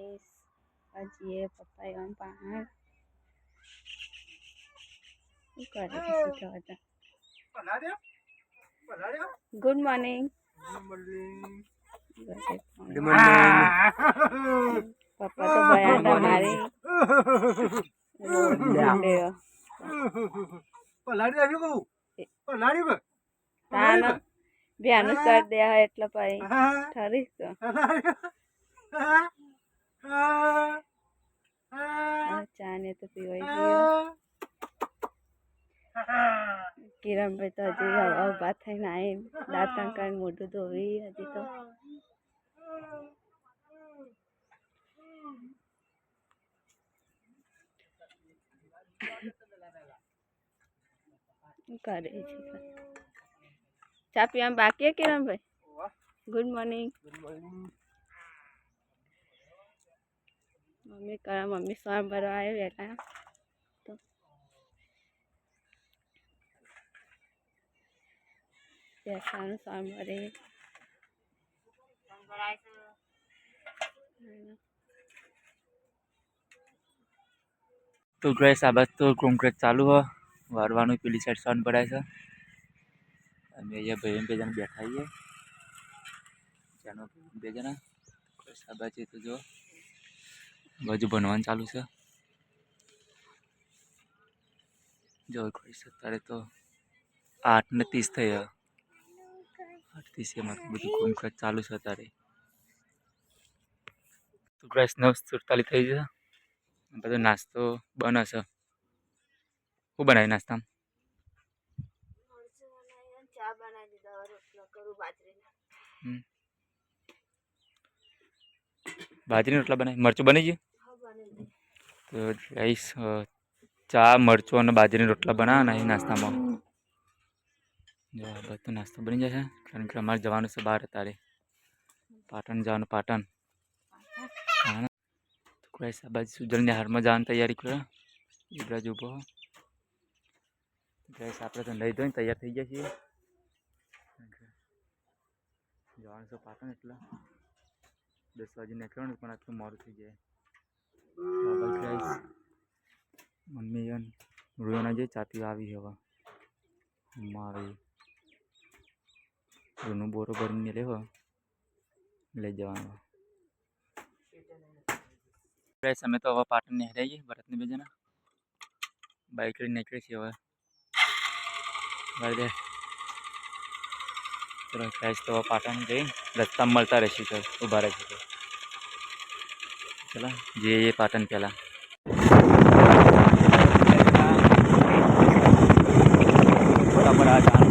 Guys હજી એ પપ્પા એમ પહાડ શું કરે છે સીધા હતા ગુડ મોર્નિંગ પપ્પા તો ગયા હતા મારી તાન બેનું કર દે હે એટલે પછી ઠરીશ તો હવે ચા ને તો પીવાઈ ગયો. કિરણભાઈ તો હજી હવે ઊભા થઈને આવી દાંતણ કરીને મોઢું ધોવી હજી તો. કરે છે ચા પીવા બાકી Kiranbhai? Good morning good morning mummy કરા મમ્મી સ્વામ ભરવા આવ્યો બેઠા તો બેસવાનું સ્વામ ભરે. તો આ બાજુ તો કોન્ક્રીટ ચાલુ હો. વારવાનું પેલી સાઈડ સોન પડાય છે. અમે અહીંયા ભાઈ બે જણા બેઠા છીએ. ચાનો બે જણા. આ બાજુ તો જો બાજુ ભણવાનું ચાલુ છે. જો ગેસ અત્યારે તો આઠ ને ત્રીસ થઈ આઠ ત્રીસ એમાં બધું કોન્ક્રીટ ચાલુ છે અત્યારે. તો ગેસ નવ સુડતાલીસ થઈ જશે બધો નાસ્તો બનાવશે છે શું બનાવી નાસ્તામાં બાજરીના રોટલા બનાવી મરચું બની ગયું? તો રાઈસ ચા, મરચો અને બાજરીના રોટલા બનાવવાના એ નાસ્તામાં. બધો નાસ્તો બની જશે, કારણ કે અમારે જવાનું છે બહાર અત્યારે. પાટણ જવાનું, પાટણ. બાજુ સુજલની હારમાં જવાની તૈયારી કરો. એ ઊભો. ગેસ આપણે તો લઈ ધોઈને તૈયાર થઈ ગયા છીએ. જવાનું છે પાટણ એટલે. દસ વાગે નીકળવાનું, પણ આટલું મોડું થઈ જાય. મમ્મી જન રૂના જે ચાપી આવી હવે. મારી રૂનું બોરો ભરીને લેવો લઈ જવાનું. ગાઈસ અમે તો હવે પાટણ નીકળી જઈએ ભરતને બે જણા બાઇક લઈને નીકળી છીએ હવે. ભાઈ ચલો ગાઈસ તો હવે પાટણ જઈને રસ્તા મળતા રહેશે, તો ઊભા રહીશું. ચલો જઈએ પાટણ પહેલાં બરાબર આ જાણ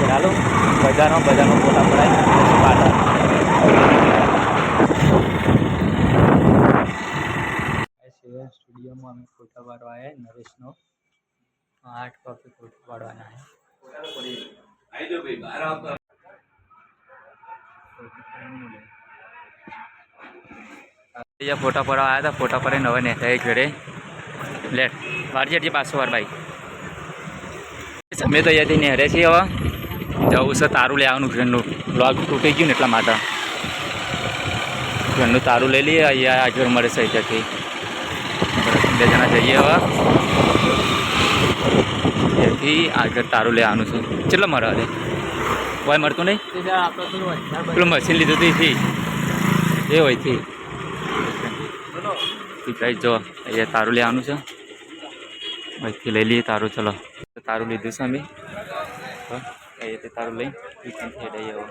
ચાલો બજારમાં બજારમાં ફોટા પડાય પાટણ સ્ટુડિયોમાં અમે ફોટા પાડવા આવ્યા નરેશનો આઠ કોપી ફોટો પાડવાના છે અહીંયા ફોટા પર આવ્યા હતા ફોટા પર હવે નેતા ઘરે. લેટ. વારજેટજી પાછો વાર ભાઈ. અમે તો અહીંયાથી નેહરે છીએ હવે. જવું છે તારું લેવાનું ઘરનું. લોગ તૂટી ગયું ને એટલા માટે. ઘરનું તારું લઈ લઈએ અહીંયા આગળ મળે છે અહીંયાથી. બે જણા જઈએ હવે. એથી આગળ તારું લેવાનું છે. કેટલો મળે અરે કોઈ મળતું નહીં? પેલું મશીન લીધું હતું એથી એ હોયથી પ્રાઇસ જો, અહીંયા તારું લેવાનું છે. અહીંથી લઈ લઈએ તારું, ચલો. તારું લીધું છે અમે. અહીંયાથી તારું લઈ? લઈએ હવે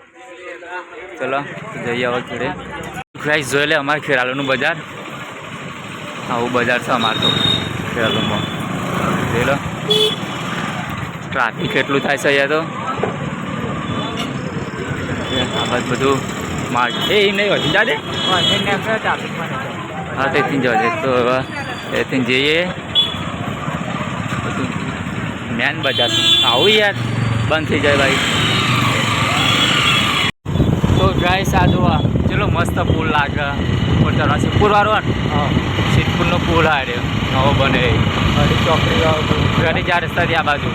ચલો જઈએ હવે ઘરે. પ્રાઇસ જોઈ લે અમારે ખેરાલુનું બજાર. આવું બજાર છે અમારે તો, ખેરાલુમાં. જોઈ લો. ટ્રાફિક એટલું થાય છે અહીંયા તો. આ બધું માર્ટ એ નહીં હોતી જાદે હા તેથી જવા જાય તો હવે તેથી જઈએ. બધું મેન બજાર. આવું યાર. બંધ થઈ જાય ભાઈ. તો ગાય સાધુ આ ચલો મસ્ત પુલ લાગે. ઉપર ચડવા સિદ્ધપુર વાળો સિદ્ધપુરનો પુલ આ નવો બને. ઘડી ચોકડી ઘડી ચાર રસ્તાથી આ બાજુ.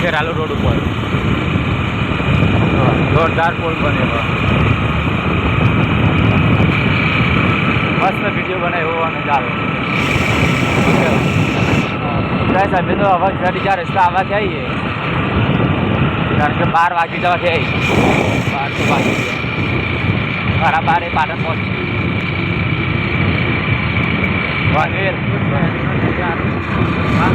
ખેરાલુ રોડ ઉપર. જોરદાર પુલ બનેલો. મસ્ત વીડિયો બનાવ્યો અને ચાલો ગાઈસ અમે તો હવે ઘડી ચાર રસ્તા આવવા આવીએ. કારણ કે બાર વાગી જવાથી આવી બાર તો વાગી ગયા. બારે પાટણ પહોંચી હા.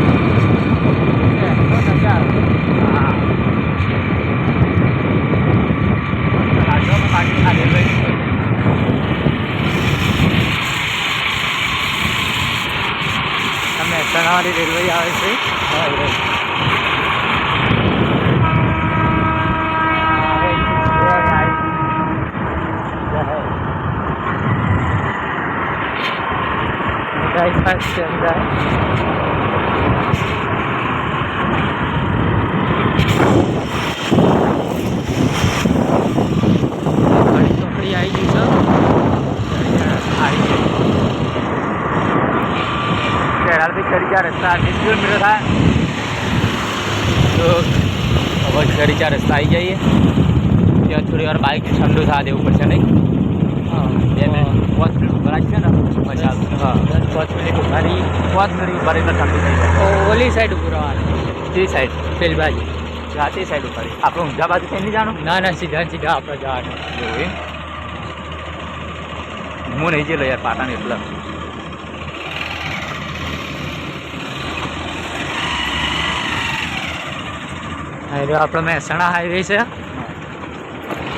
મહેસાણાવાળી રેલવે આવે છે ચોકડી આવી ગઈ છે આવી ગઈ કેરાળથી ખરીચા રસ્તા વીસ કિલોમીટર થાય. તો હવે ખરીચા રસ્તા આવી જઈએ. ત્યાં થોડી વાર બાઇક ઠંડુ થવા દેવું પડશે નહીં? બે મિનિટ પાંચ મિનિટ ઊભા રાખશે ને. મજા હા પાંચ મિનિટ ઊભા રહી. પાંચ મિનિટ ઊભા રહીને ઠંડુ થઈ જાય. ઓલી સાઈડ ઉભું રહેવાનું. તે સાઈડ પેલી બાજુ હા તે સાઈડ ઊભા રહી. આપણે ઊંઝા બાજુ થઈ નહીં જાણું ના ના સીધા સીધા આપણે જવાનું. એવું હું નહીં જેલો યાર પાટણ એટલે. હાઈવે આપણો મહેસાણા હાઈવે છે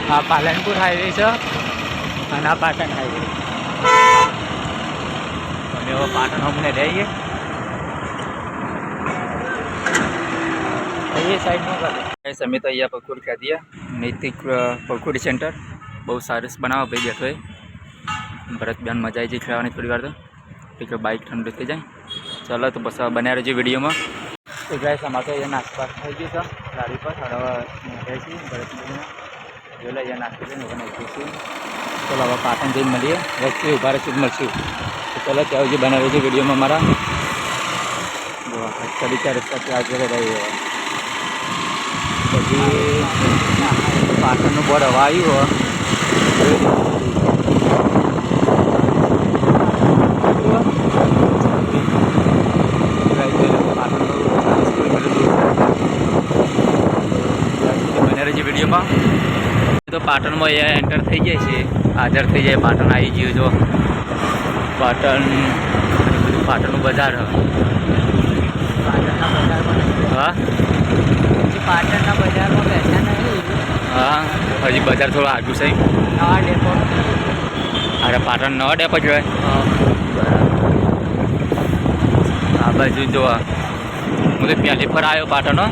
આ પાલનપુર હાઈવે છે અને આ પાટણ હાઈવે અને હવે પાટણ અમને રહીએ એ સાઈડમાં કરે ગાઈસ અમે તો અહીંયા પકોડી ખાધી નૈતિક અ, પકોડી સેન્ટર બહુ સરસ બનાવો ભાઈ બેઠો એ ભરતબેન મજા આવી જાય ખાવાની થોડી વાર તો એટલે બાઇક ઠંડુ થઈ જાય ચાલો તો બસ હવે બનાવી રહેજો વિડીયોમાં તો ગાઈસ તો અહીંયા નાસ્તા થઈ ગયું છે. ગાડી પર હવે છીએ ભરતબેન જોઈ લઈએ નાસ્તો છે ને હવે નાખીશું ચાલો હવે પાટણ જઈને મળીએ. વચ્ચે ઊભા રહીશું મળશું. તો ચાલો, ત્યાં જે બનાવે છે વિડીયોમાં મારા કડી ચાર ત્યાં આગળ રહી પછી પાટણનું બોર્ડ હવા આવ્યું વિડીયોમાં તો પાટણમાં અહીંયા એન્ટર થઈ જાય છે. હાજર થઈ જાય પાટણ આવી ગયું જો. પાટણ પાટણનું બજાર. હા? પાટણના બજારમાં બેઠા નહીં. હા હજી બજાર થોડું આગું છે. નવા ડેપો. અરે પાટણ નવા ડેપો જોવાય આ બાજુ જોવા હું તો પહેલી ફર આવ્યો પાટણનો.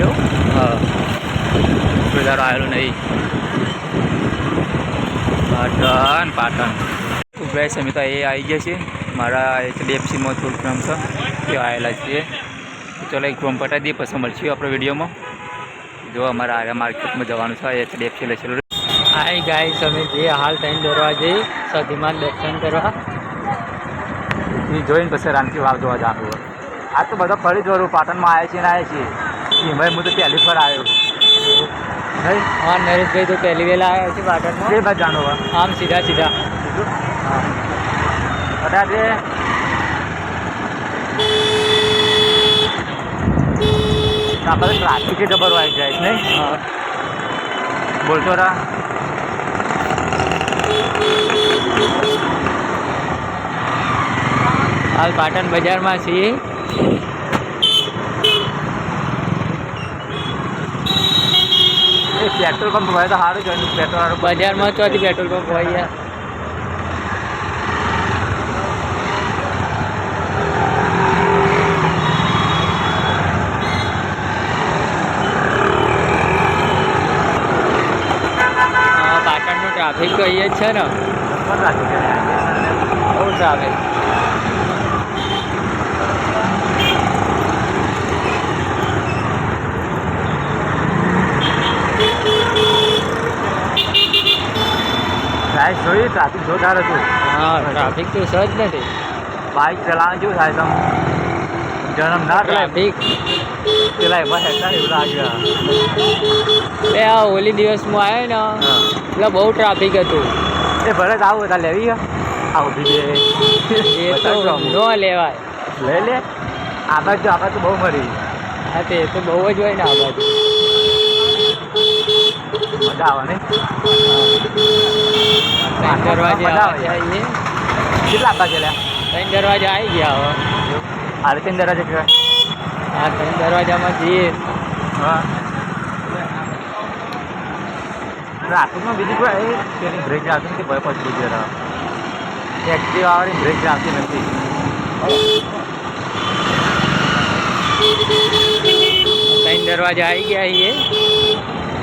એવું? હા. બજારો આવેલો નહીં. પાટણ પાટણ. છે અમે તો એ આવી ગયા છે મારા એચડીએફસીમાં થોડું કામ છે તે આવેલા છીએ. ચાલો એક ક્રમ પટાવી દઈએ પછી મળશું આપણે વિડીયોમાં. જો અમારે આર્યા માર્કેટમાં જવાનું છે એચડીએફસી લખેલું હાય ગાઈસ અમે જે હાલ ટાઈમ દોરવા જઈ સધીમાં દર્શન કરવા. એ જોઈને પછી રામજી વાવ જોવા જવાનું આ તો બધા ફરી જોરું પાટણમાં આવ્યા છીએ ને આવ્યા છીએ. એમાં હું તો પહેલી ફર આવ્યો નહીં હા નરેશભાઈ તો પહેલી વહેલા આવ્યા છે પાટણમાં બે બાદ જાણો આમ સીધા સીધા કદાચ આપણે ટ્રાફિક જબર આવી જાય નહીં હા બોલતો રા હાલ પાટણ બજારમાં છીએ એ પેટ્રોલ પંપ હોય તો સારું જોઈને પેટ્રોલ વાળું બજારમાં ચોથી પેટ્રોલ પંપ હોય યાર. પાટણનું ટ્રાફિક તો અહીંયા જ છે ને. છે. બહુ ટ્રાફિક સાહેબ જોઈ ટ્રાફિક જોરદાર હતું હા ટ્રાફિક તો સહજ નથી. બાઇક ચલાવવાનું કેવું થાય તમે? જન્મ ના ટ્રાફિક પેલા એમાં હેઠા એવું લાગ્યા એ આ હોલી દિવસમાં આવ્યો ને એટલે બહુ ટ્રાફિક હતું. એ ભરત આવું બધા લેવી આવું બીજે એ તો ન લેવાય. લઈ લે. આ બાજુ આ બાજુ બહુ મરી. હા તે તો બહુ જ હોય ને આ બાજુ. મજા આવે ને? દરવાજે આવે. કેટલા આપવા છે ત્રણ દરવાજા આવી ગયા હવે હાલ દરવાજે કહેવાય. ત્રણ દરવાજામાં જઈએ હા. ટ્રાફિકમાં બીજું કોઈ એ તેની બ્રેક આવતી નથી ભય પછી બીજી રહે એક્ટિવા વાળી બ્રેક આવતી નથી. ત્રણ દરવાજા આવી ગયા છીએ.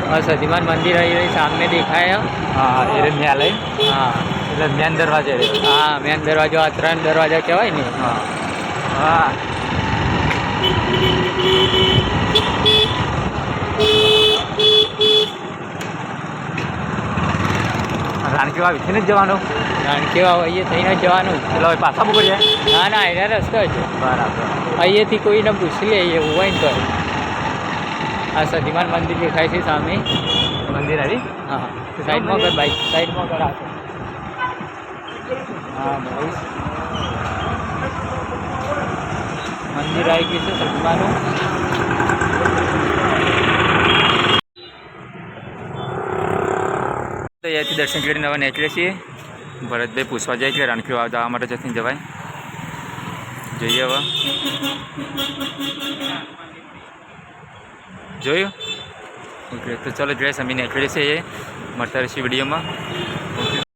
और सतीमान मंदिर आई रही सामने दिखाया હા એ રે ન્યા લઈ હા એટલે મેન દરવાજે રે હા મેન દરવાજો આ ત્રણ દરવાજા કહેવાય ને હા હા રાણકી વાવ વિશે જ જવાનું રાણકેવા હોઈએ થઈને જવાનું એટલે હવે પાછા બપોર જાય ના ના એના રસ્તો જ બરાબર અહીંયાથી કોઈને પૂછી લઈએ એવું હોય ને તો આ સતીમાન મંદિર દેખાય છે સામે. મંદિર આવી? હા સાઈડમાં કર બાઈક સાઈડમાં કર આ હા ભાઈ મંદિર આવી ગયું છે સતીમાનું. તો અહીંયાથી દર્શન કરીને હવે નીકળીએ છીએ. ભરતભાઈ પૂછવા જાય એટલે રાણકી આવતા આ માટે જતી જવાય. જોઈએ હવે. જોયું? ઓકે તો ચલો ડ્રેસ અમે નીકળીએ છીએ મળતા રહીશું વિડીયોમાં.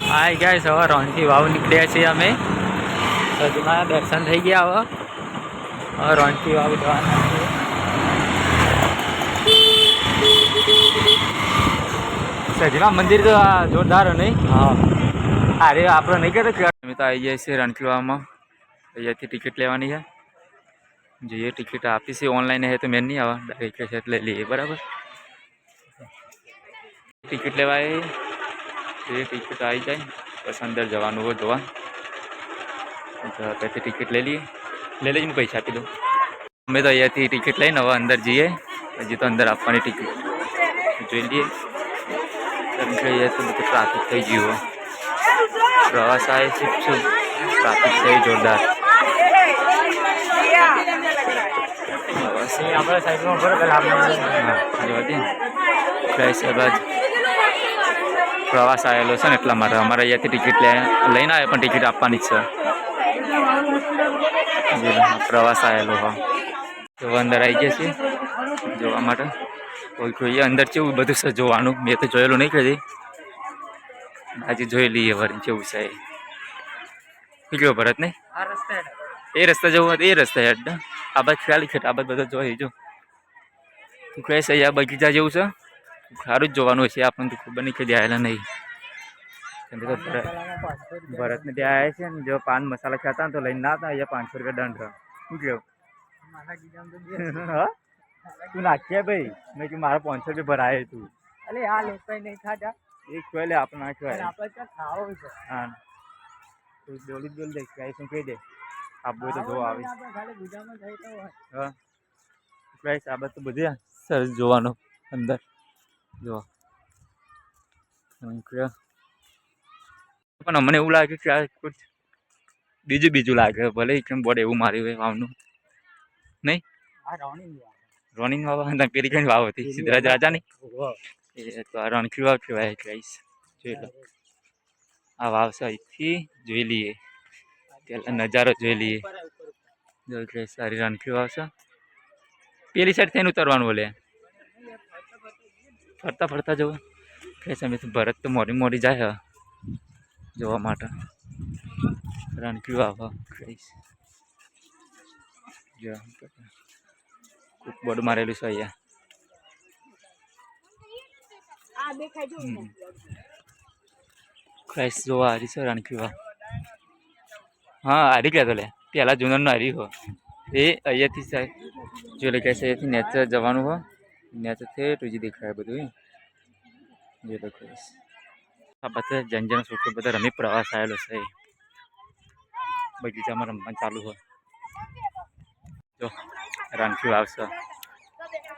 હા ગયા સવાર રોણકી વાવ નીકળ્યા છીએ અમે. સતીમાના દર્શન થઈ ગયા હવે. હવે રોણકી વાવ જવાના છીએ સજીવા મંદિર તો આ જોરદાર નહીં? હા. અરે આપણે નહીં કહેતો કે અમે તો આવી જાય છે રાણકી વાવમાં. અહીંયાથી ટિકિટ લેવાની છે. જોઈએ ટિકિટ આપી છે ઓનલાઈન હે તો મેં નહીં આવે ડાયરેક્ટ છે એટલે લઈએ બરાબર ટિકિટ લેવાય એ ટિકિટ આવી જાય બસ અંદર જવાનું હોય જોવા તો ત્યાંથી ટિકિટ લઈ લઈએ લઈ લઈને પૈસા આપી દઉં અમે તો અહીંયાથી ટિકિટ લઈને હવે અંદર જઈએ હજી તો અંદર આપવાની ટિકિટ જોઈ લઈએ કેમ કે અહીંયા તો બધું ટ્રાફિક થઈ ગયું હોય પ્રવાસ આવે છે શું ટ્રાફિક થઈ જોરદાર બાદ પ્રવાસ આવેલો છે ને એટલા માટે. અમારે અહીંયાથી ટિકિટ લઈને આવે પણ ટિકિટ આપવાની છે. પ્રવાસ આવેલો, હા. તો અંદર આવી ગયા છીએ. જોવા માટે. કોઈ જોઈએ અંદર કેવું બધું છે જોવાનું. મેં તો જોયેલું નહીં કદી. આજે જોઈ લઈએ વળી, કેવું છે એ. કેવો ભરત નહીં એ રસ્તા જવું હોય તો એ રસ્તા હેડ આ બાજુ ખાલી છે આ બાજુ બધા જોઈ જો. તું કહે છે આ બગીચા જેવું છે. સારું જ જોવાનું છે આપણને તો ખબર નહીં કે આવેલા નહીં. ભરત ભરતને ત્યાં આવ્યા છે ને જો પાન મસાલા ખાતા તો લઈને ના હતા અહીંયા પાંચસો રૂપિયા દંડ રહ્યો શું કેવું હા? તું નાખ્યા ભાઈ. મેં કે મારા પાંચસો રૂપિયા ભરાય તું. અલે આ લોકો નહીં ખાતા. એક ખોય. લે આપણે નાખ્યો આપણે ખાવો છે. હા. તું બોલી બોલ દે શું કહી દે. આપવું તો જોવા આવી હા. પ્રાઇસ આ બધું બધી સરસ જોવાનું અંદર. જો પણ અમને એવું લાગે કે આ કુછ બીજું બીજું લાગે ભલે કેમ બોર્ડ એવું માર્યું હોય વાવનું. આ રોણી રોનિંગ વાવ. હતા પેલી કઈ વાવ હતી? સિદ્ધરાજ રાજાની? એ તો આ રણખી વાવ કહેવાય પ્રાઇસ જોઈ લો આ વાવ છે અહીંથી જોઈ લઈએ. પેલા નજારો જોઈ લઈએ. જો સારી રણખી આવશે પેલી સાઈડ થઈને ઉતરવાનું બોલે ફરતા ફરતા જવું ફ્રેશ અમે ભરત તો મોડી મોડી જાય જોવા માટે. રણકી આવો ફ્રેશ જો કોક બોર્ડ મારેલું છે અહીંયા. ક્રાઇસ્ટ જોવા આવી છે રણકી વાવ. હા, હારી કહેતો લે. પહેલાં જૂનરનો હારી હો. એ અહીંયાથી સાહેબ, જો લે કહેશે અહીંયાથી નેચર જવાનું હો. નેચરથી તુજી દેખાય બધું જે લોકો આ બધા જન જન છોકરો બધા રમી પ્રવાસ આવેલો છે. બગીચામાં રમવાનું ચાલુ હોય. જો રણકી આવશે.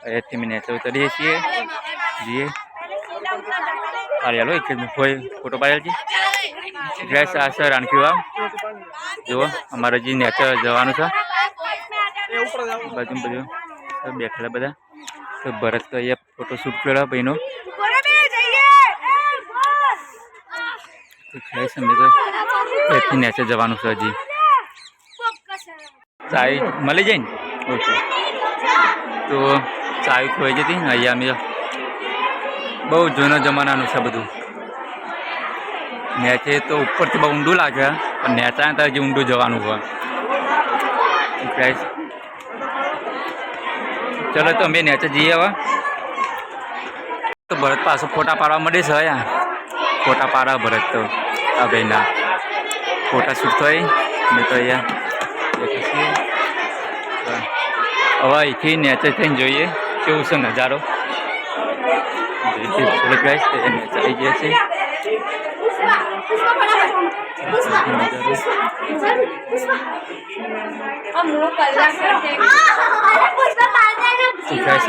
અહીંયાથી અમે નેચર ઉતરીએ છીએ. જઈએ પાડેલો એક ફોટો પાડેલ છે ડ્રેસ આ રાણકી વાવ. જુઓ, અમારે જે નેચર જવાનું છે. બાજુ બધું. બેઠેલા બધા. તો ભરત તો અહીંયા ફોટો શૂટ કર્યો ભાઈનો. ખાઈશ અમે તો નેચર જવાનું છે હજી. ચાય મળી જાય ને? ઓકે. તો ચાય ખોઈ જતી અહીંયા અમે બહુ જૂનો જમાનાનું છે બધું. નેચે તો ઉપરથી બહુ ઊંડું લાગે, પણ નેચાને તો હજી ઊંડું જવાનું હોય. ચલો, તો અમે નેચે જઈએ હવે. તો ભરત પાછો ફોટા પાડવા મળે છે અહીંયા. ફોટા પાડવા ભરત તો. આ ફોટા શૂટ થાય મેં તો અહીંયા હવે અહીંથી નેચે થઈને જોઈએ કેવું છે નજારો. નેચે આવી ગયા છે.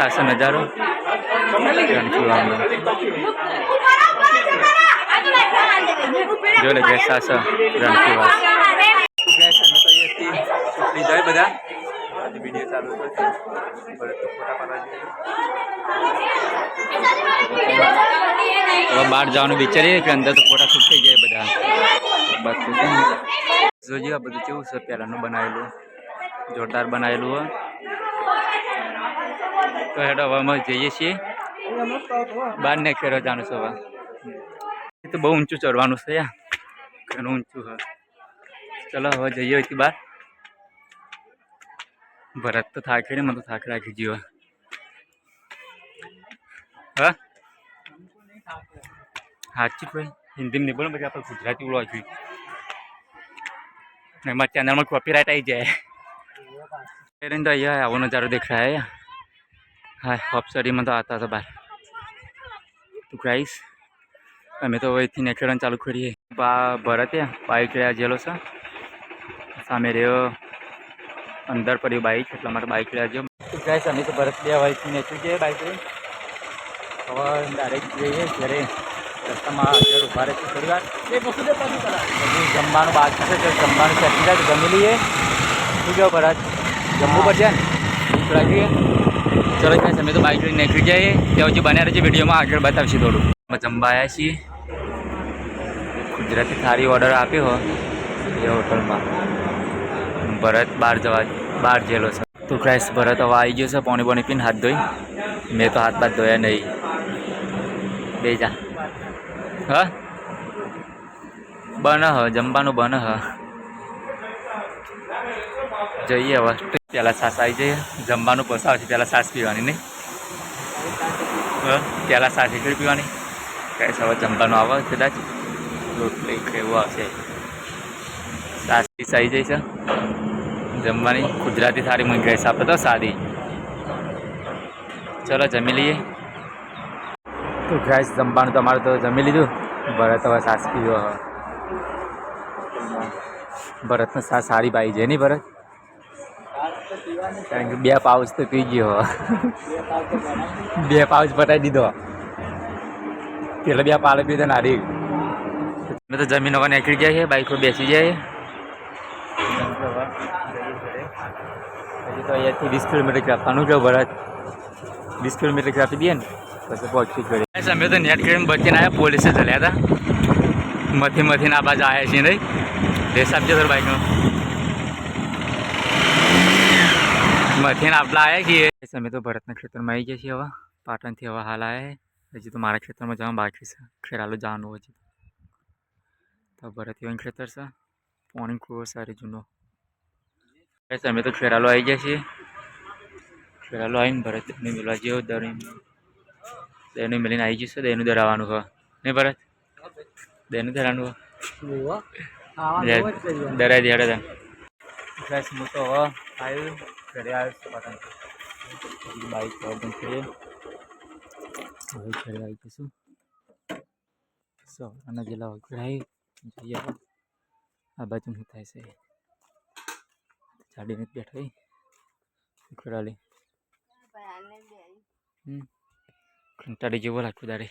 આ છે નજારો. રાણકી વાવનો. જો લે આ છે રાણકી જાય બધા. વીડિયો ચાલુ હવે બહાર જવાનું વિચારીએ કે અંદર તો ફોટા તો છે. આ બધું કેવું છે પહેલાંનું બનાવેલું. જોરદાર બનાવેલું હોય તો હેડો, હવે અમે જઈએ છીએ. બહાર ને ખેડો જાણું છું હવે. એ તો બહુ ઊંચું ચડવાનું છે યાર ઘણું ઊંચું હવે. ચલો, હવે જઈએ અહીંથી બહાર. ભરત તો થાકી ને, મને તો થાક રાખી જીવો હા? સાચી ભાઈ. હિન્દીમાં નહીં બોલો પછી આપણે ગુજરાતી બોલવા જોઈએ. એમાં ચેનલમાં કોપીરાઇટ આવી જાય. એરંદ અહીંયા આવો નજારો દેખાય. હા હોપસરીમાં તો આતા હતા બહાર તો ગાઈસ અમે તો અહીંથી નેકળવાનું ચાલુ કરીએ. બા, ભરતે બાઇક રહ્યા જેલો છે. સામે રહ્યો. અંદર પડ્યું બાઇક એટલા માટે બાઇક રહ્યા જો ગાઈસ અમે તો ભરત બે વાયથી નીકળી જઈએ બાઇક હવે ડાયરેક્ટ જઈએ ઘરે. રસ્તામાં આગળ ઊભા રહેશે થોડી વાર પછી જમવાનું બાકી છે જમવાનું થાય તો જમી લઈએ. શું કહેવું ભરત જમવું પડશે? ને ભૂખ લાગી ચલો ત્યાં અમે તો બાઇક લઈને નીકળી જઈએ. ત્યાં હજુ બન્યા રહેશે વિડીયોમાં આગળ બતાવશે થોડું. અમે જમવા આવ્યા છીએ. ગુજરાતી થાળી ઓર્ડર આપ્યો હો. એ હોટલમાં. ભરત બહાર જવા બહાર જેલો છે. તો ક્રાઇસ ભરત હવે આવી ગયો છે પાણી પાણી પીને હાથ ધોઈ. મેં તો હાથ બાથ ધોયા નહીં. બે જા. હા? બન હ, જમવાનું બન હ. જઈએ હવે. પહેલાં સાસ આવી જઈએ. જમવાનું પછી છે પહેલાં સાસ પીવાની નહીં હ પહેલાં સાસ એકલી પીવાની. કઈ સવાર જમવાનું આવે કદાચ. રોટલી એવું આવશે. સાસ પીસ આવી જાય છે જમવાની. ગુજરાતી થાળી મને ગેસ આપે તો સાદી. ચલો, જમી લઈએ. તો ગેસ જમવાનું તમારે તો જમી લીધું? ભરત હવે સાસ પીવો. ભરતનો સાસ સારી બાઈ છે, નહીં ભરત? કારણ કે બે પાઉચ તો પી ગયો. બે પાઉચ પટાઈ દીધો. પેલા બે પાલે પીધા નારી મેં તો જમીન વગર નીકળી ગયા છે બાઈક પર બેસી જાય હજી તો અહીંયાથી વીસ કિલોમીટર કાપવાનું છે, ભરત. વીસ કિલોમીટર કાપી દઈએ ને. પછી પહોંચી અમે તો નેટ કરીને બચીને આવ્યા પોલીસે ચલ્યા હતા. મથી મથીને આ બાજુ આવ્યા છીએ નહીં. રેસ છે બાઈકનો મથીને આપલા આવ્યા છીએ. અમે તો ભરતના ખેતરમાં આવી ગયા છીએ હવે. પાટણથી હવે હાલ આવ્યા હજી તો મારા ખેતરમાં જવાનું બાકી છે. ખેરાલું જવાનું હજી. તો ભરત એવું ખેતર છે. પાણી ખૂબ સારી જૂનો. અમે તો ખેરાલો આવી ગયા છીએ. ખેરાલો આવીને ભરત ને મિલવા જેવો દરી દહીનું મિલીને આવી જઈશું દહીનું ધરાવવાનું હોય નહીં ભરત? દહીનું ધરાવવાનું હોય દરાય દેડે તને બસ હું તો હવે આવ્યું ઘરે આવ્યો છું પાટણ બાઈક બંધ કરીએ હવે ઘરે આવી જઈશું. સો અને વગર આવી? જઈએ આ બાજુ શું થાય છે? ચાડીને જ હોય. ખરાલી હમ. કંટાળી જેવો લાગતું તારે